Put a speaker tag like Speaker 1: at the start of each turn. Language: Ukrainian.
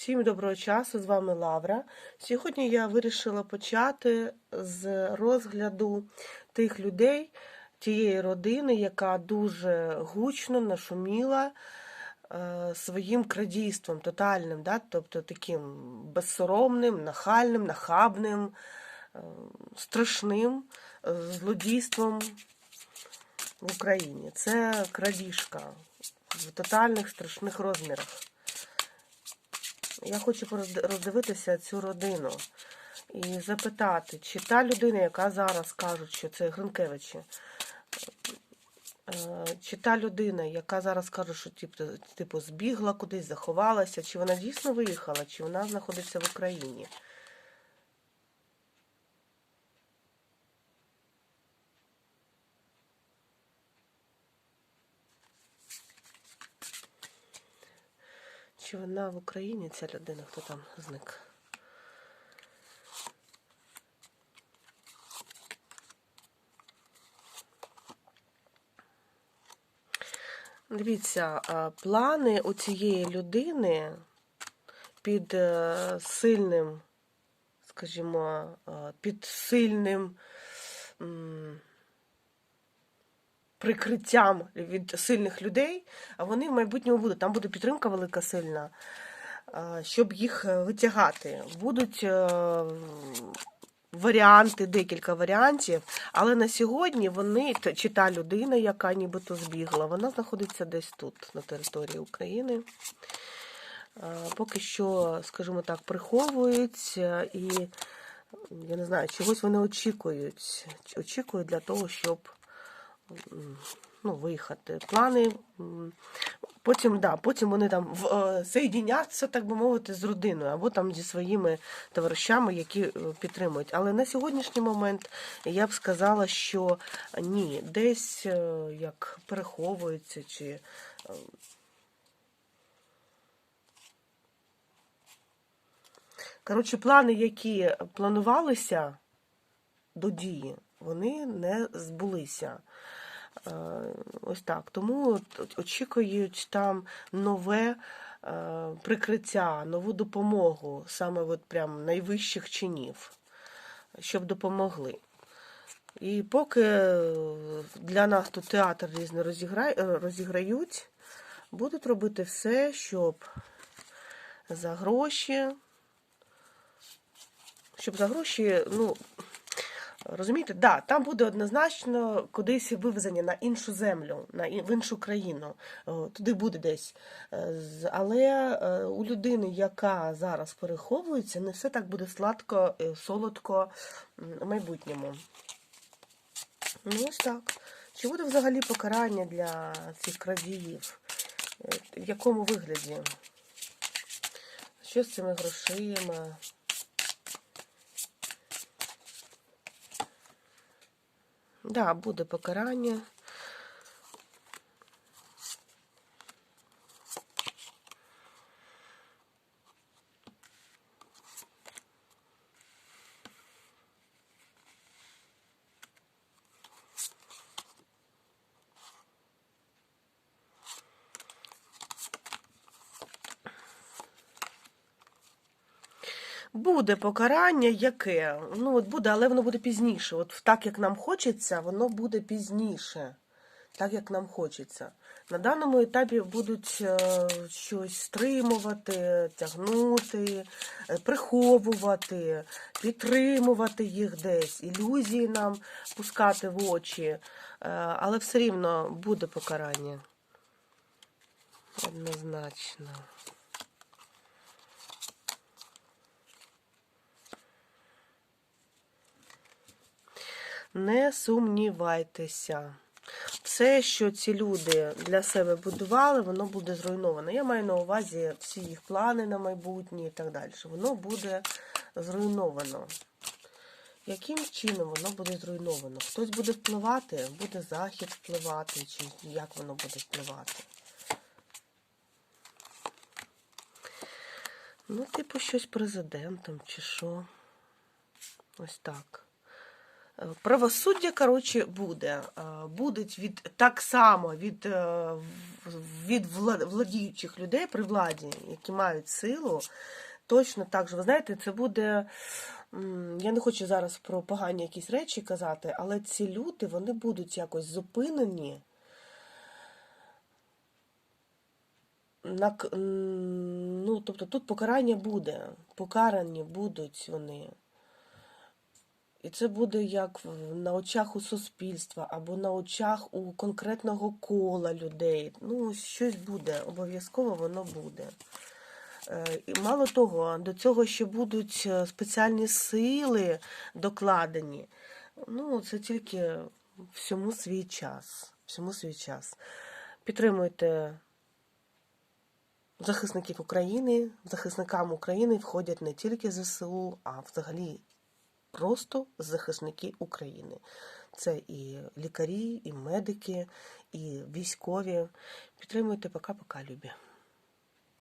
Speaker 1: Всім доброго часу, з вами Лавра. Сьогодні я вирішила почати з розгляду тих людей, тієї родини, яка дуже гучно нашуміла е, своїм крадійством тотальним, да? тобто таким безсоромним, нахальним, нахабним, е, страшним е, злодійством в Україні. Це крадіжка в тотальних страшних розмірах. Я хочу роздивитися цю родину і запитати, чи та людина, яка зараз кажуть, що це Гринкевичі, е, чи та людина, яка зараз каже, що типу збігла кудись, заховалася, чи вона дійсно виїхала, чи вона знаходиться в Україні. Чи вона в Україні, ця людина, хто там зник? Дивіться, плани у цієї людини під е, сильним, скажімо, під сильним прикриттям від сильних людей, а вони в майбутньому будуть. Там буде підтримка велика сильна, щоб їх е, витягати. Будуть е, варіанти, декілька варіантів, але на сьогодні вони, чи та людина, яка нібито збігла, вона знаходиться десь тут, на території України. Поки що, скажімо так, приховують е, і я не знаю, чогось вони очікують. Очікують для того, щоб ну, виїхати. Плани. Потім, да, потім вони там в, е, так би мовити, з родиною, або там зі своїми товаришами, які е, підтримують. Але на сьогоднішній момент я б сказала, що ні, десь е, як переховуються, чи коротше, плани, які планувалися до дії, вони не збулися. Е, Ось так. Тому очікують там нове е, прикриття, нову допомогу, саме от прям найвищих чинів, щоб допомогли. І поки для нас тут театр різний розіграй, е, розіграють, будуть робити все, щоб за гроші, щоб за гроші, ну, Розумієте, да, там буде однозначно кудись вивезення на іншу землю, на в іншу країну. Туди буде десь. Е, Але е, у людини, яка зараз переховується, не все так буде сладко, е, солодко в майбутньому. Ну, ось так. Чи буде взагалі покарання для цих крадіїв? Е, В якому вигляді? Що з цими грошима? Да, буде покарання. Буде покарання яке? Ну, от буде, але воно буде пізніше. От так, як нам хочеться, воно буде пізніше. Так, як нам хочеться. На даному етапі будуть е, щось стримувати, тягнути, е, приховувати, підтримувати їх десь, ілюзії нам пускати в очі. Е, але все рівно буде покарання. Однозначно. Не сумнівайтеся. Все, що ці люди для себе будували, воно буде зруйновано. Я маю на увазі всі їх плани на майбутнє і так далі. Воно буде зруйновано. Яким чином воно буде зруйновано? Хтось буде впливати, буде захід впливати, чи як воно буде впливати? Ну, типу, щось президентом, чи що. Ось так. Правосуддя, коротше, буде. Е, Будуть від так само від, е, від владіючих людей при владі, які мають силу. Точно так же, ви знаєте, це буде. Я не хочу зараз про погані якісь речі казати, але ці люди вони будуть якось зупинені. На, ну, тобто тут покарання буде, покарані будуть вони. І це буде як на очах у суспільства або на очах у конкретного кола людей. Ну, щось буде, обов'язково воно буде. Е, І мало того, до цього ще будуть е, спеціальні сили докладені. Ну, це тільки всьому свій час. Всьому свій час. Підтримуйте захисників України. Захисникам України входять не тільки ЗСУ, а взагалі просто захисники України. Це і лікарі, і медики, і військові. Підтримуйте, пока-пока, любі.